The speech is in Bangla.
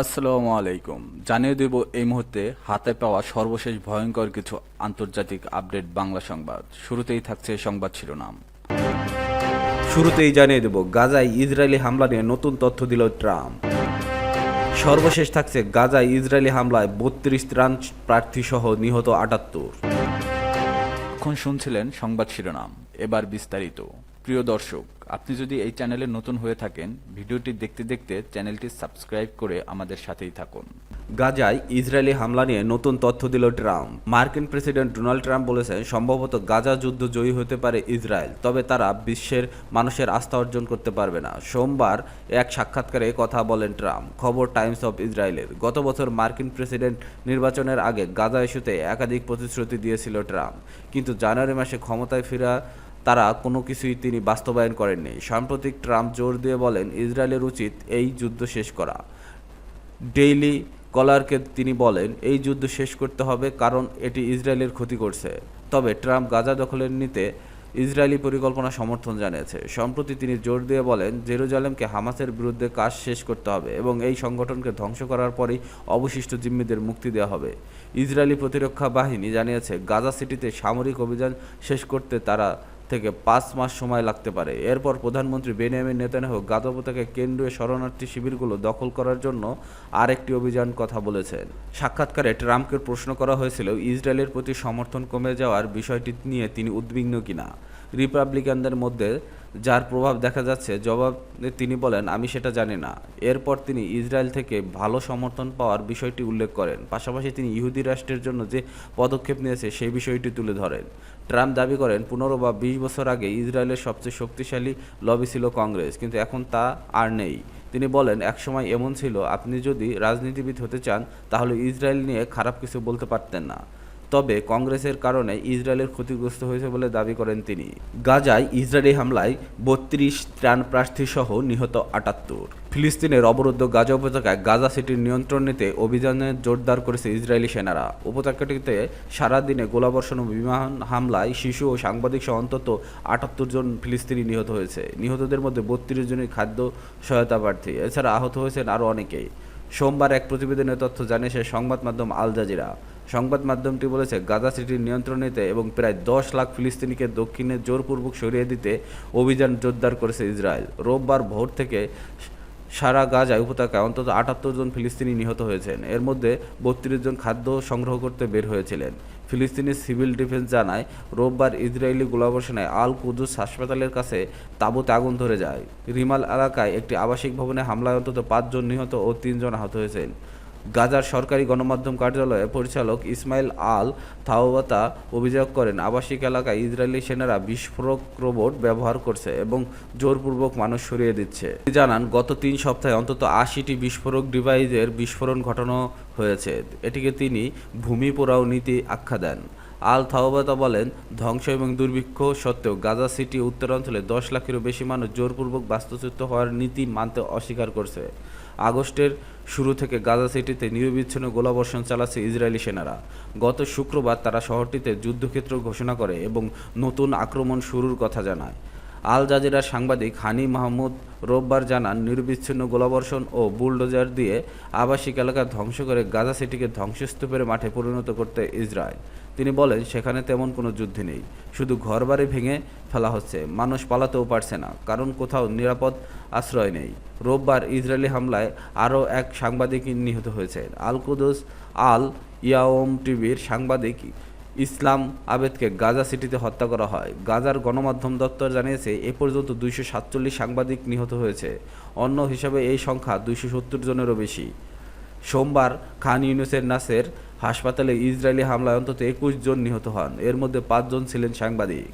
আসসালামু আলাইকুম। জানিয়ে দেব এই মুহূর্তে হাতে পাওয়া সর্বশেষ ভয়ঙ্কর কিছু আন্তর্জাতিক আপডেট বাংলা সংবাদ। শুরুতেই থাকছে সংবাদ শিরোনাম। শুরুতেই জানিয়ে দেব গাজায় ইসরায়েলি হামলা নিয়ে নতুন তথ্য দিল ট্রাম্প। সর্বশেষ থাকছে গাজায় ইসরায়েলি হামলায় বত্রিশ ত্রাণ প্রার্থী সহ নিহত আটাত্তর। এখন শুনছিলেন সংবাদ শিরোনাম। এবার বিস্তারিত। প্রিয় দর্শক, আপনি যদি এই চ্যানেলে নতুন হয়ে থাকেন, ভিডিওটি দেখতে দেখতে চ্যানেলটি সাবস্ক্রাইব করে আমাদের সাথেই থাকুন। গাজায় ইসরায়েলি হামলা নিয়ে নতুন তথ্য দিল ট্রাম্প। মার্কিন প্রেসিডেন্ট ডোনাল্ড ট্রাম্প বলেছেন, সম্ভবত গাজা যুদ্ধ জয়ী হতে পারে ইসরায়েল, তবে তারা বিশ্বের মানুষের আস্থা অর্জন করতে পারবে না। সোমবার এক সাক্ষাৎকারে কথা বলেন ট্রাম্প। খবর টাইমস অফ ইসরায়েলের। গত বছর মার্কিন প্রেসিডেন্ট নির্বাচনের আগে গাজা ইস্যুতে একাধিক প্রতিশ্রুতি দিয়েছিল ট্রাম্প। কিন্তু জানুয়ারি মাসে ক্ষমতায় ফেরা তারা কোনো কিছুই তিনি বাস্তবায়ন করেননি। সাম্প্রতিক ট্রাম্প জোর দিয়ে বলেন, ইসরায়েলের উচিত এই যুদ্ধ শেষ করা। ডেইলি কলারকে তিনি বলেন, এই যুদ্ধ শেষ করতে হবে কারণ এটি ইসরায়েলের ক্ষতি করছে। তবে ট্রাম্প গাজা দখলের নিতে ইসরায়েলি পরিকল্পনা সমর্থন জানিয়েছে। সম্প্রতি তিনি জোর দিয়ে বলেন, জেরুজালেমকে হামাসের বিরুদ্ধে কাজ শেষ করতে হবে এবং এই সংগঠনকে ধ্বংস করার পরেই অবশিষ্ট জিম্মিদের মুক্তি দেওয়া হবে। ইসরায়েলি প্রতিরক্ষা বাহিনী জানিয়েছে, গাজা সিটিতে সামরিক অভিযান শেষ করতে তারা থেকে পাঁচ মাস সময় লাগতে পারে। এরপর প্রধানমন্ত্রী বেনিয়ামিন নেতানিয়াহু গাজা উপত্যকায় কেন্দ্রীয় শরণার্থী শিবিরগুলো দখল করার জন্য আরেকটি অভিযান কথা বলেছেন। সাক্ষাৎকারে ট্রাম্পকে প্রশ্ন করা হয়েছিল, ইসরায়েলের প্রতি সমর্থন কমে যাওয়ার বিষয়টি নিয়ে তিনি উদ্বিগ্ন কিনা। রিপাবলিকানদের মধ্যে যার প্রভাব দেখা যাচ্ছে, জবাবে তিনি বলেন, আমি সেটা জানি না। এরপর তিনি ইসরায়েল থেকে ভালো সমর্থন পাওয়ার বিষয়টি উল্লেখ করেন। পাশাপাশি তিনি ইহুদি রাষ্ট্রের জন্য যে পদক্ষেপ নিয়েছে, সেই বিষয়টি তুলে ধরেন। ট্রাম্প দাবি করেন, পনেরো বা বিশ বছর আগে ইসরায়েলের সবচেয়ে শক্তিশালী লবি ছিল কংগ্রেস, কিন্তু এখন তা আর নেই। তিনি বলেন, একসময় এমন ছিল, আপনি যদি রাজনীতিবিদ হতে চান, তাহলে ইসরায়েল নিয়ে খারাপ কিছু বলতে পারতেন না। তবে কংগ্রেসের কারণে ইসরায়েলের ক্ষতিগ্রস্ত হয়েছে বলে দাবি করেন তিনি। গাজায় ইসরায়েলি হামলায় বত্রিশ ত্রাণ প্রার্থী সহ নিহত আটাত্তর। ফিলিস্তিনের অবরুদ্ধ গাজা উপত্যকায় গাজা সিটির নিয়ন্ত্রণ নিতে অভিযানে জোরদার করেছে ইসরায়েলি সেনারা। উপত্যকাটিতে সারাদিনে গোলাবর্ষণ ও বিমান হামলায় শিশু ও সাংবাদিক সহ অন্তত আটাত্তর জন ফিলিস্তিনি নিহত হয়েছে। নিহতদের মধ্যে বত্রিশ জনের খাদ্য সহায়তা প্রার্থী। এছাড়া আহত হয়েছেন আরও অনেকেই। সোমবার এক প্রতিবেদনের তথ্য জানিয়েছে সংবাদ মাধ্যম আল জাজিরা। সংবাদ মাধ্যমটি বলেছে, গাজা সিটির নিয়ন্ত্রণ নিতে এবং প্রায় দশ লাখ ফিলিস্তিনিকে দক্ষিণে জোরপূর্বক সরিয়ে দিতে অভিযান জোরদার করেছে ইসরায়েল। রোববার ভোর থেকে সারা গাজায় উপত্যকায় অন্তত আটাত্তর জন ফিলিস্তিনি নিহত হয়েছেন। এর মধ্যে বত্রিশ জন খাদ্য সংগ্রহ করতে বের হয়েছিলেন। ফিলিস্তিনি সিভিল ডিফেন্স জানায়, রোববার ইসরায়েলি গোলাবর্ষণে আল কুদুস হাসপাতালের কাছে তাঁবুতে আগুন ধরে যায়। রিমাল এলাকায় একটি আবাসিক ভবনে হামলায় অন্তত পাঁচজন নিহত ও তিনজন আহত হয়েছেন। গাজার সরকারি গণমাধ্যম কার্যালয়ে পরিচালক ইসমাইল আল থাওবাতা অভিযোগ করেন, আবাসিক এলাকায় ইসরায়েলি সেনারা বিস্ফোরক রোবট ব্যবহার করছে এবং জোরপূর্বক মানুষ সরিয়ে দিচ্ছে। জানান, গত তিন সপ্তাহে অন্তত আশিটি বিস্ফোরক ডিভাইসের বিস্ফোরণ ঘটানো হয়েছে। এটিকে তিনি ভূমি পোড়াও নীতি আখ্যা দেন। আল থাওবাতা বলেন, ধ্বংস এবং দুর্ভিক্ষ সত্ত্বেও গাজা সিটি উত্তরাঞ্চলে দশ লাখেরও বেশি মানুষ জোরপূর্বক বাস্তুচ্যুত হওয়ার নীতি মানতে অস্বীকার করছে। আগস্টের শুরু থেকে গাজা সিটিতে নিরবিচ্ছিন্ন গোলাবর্ষণ চালাচ্ছে ইসরায়েলি সেনারা। গত শুক্রবার তারা শহরটিতে যুদ্ধক্ষেত্র ঘোষণা করে এবং নতুন আক্রমণ শুরুর কথা জানায়। আল জাজিরার সাংবাদিক হানি মাহমুদ রোববার জানান, নিরবিচ্ছিন্ন গোলাবর্ষণ ও বুলডোজার দিয়ে আবাসিক এলাকা ধ্বংস করে গাজা সিটিকে ধ্বংসস্তূপের মাঠে পরিণত করতে ইসরায়েল। তিনি বলেন, সেখানে তেমন কোনো যুদ্ধ নেই। শুধু ঘরবাড়ি ভেঙে ফেলা হচ্ছে। মানুষ পালাতেও পারছে না। কারণ কোথাও নিরাপদ আশ্রয় নেই। রোববার ইসরায়েলি হামলায় আরও এক সাংবাদিক নিহত হয়েছে আল কুদুস আল ইয়াওম টিভির সাংবাদিক ইসলাম আবেদকে গাজা সিটিতে হত্যা করা হয়। গাজার গণমাধ্যম দপ্তর জানিয়েছে, এ পর্যন্ত দুইশো সাতচল্লিশ সাংবাদিক নিহত হয়েছে। অন্য হিসাবে এই সংখ্যা দুইশো সত্তর জনেরও বেশি। সোমবার খান ইউনুসের নাসের হাসপাতালে ইসরায়েলি হামলায় অন্তত একুশ জন নিহত হন। এর মধ্যে পাঁচজন ছিলেন সাংবাদিক।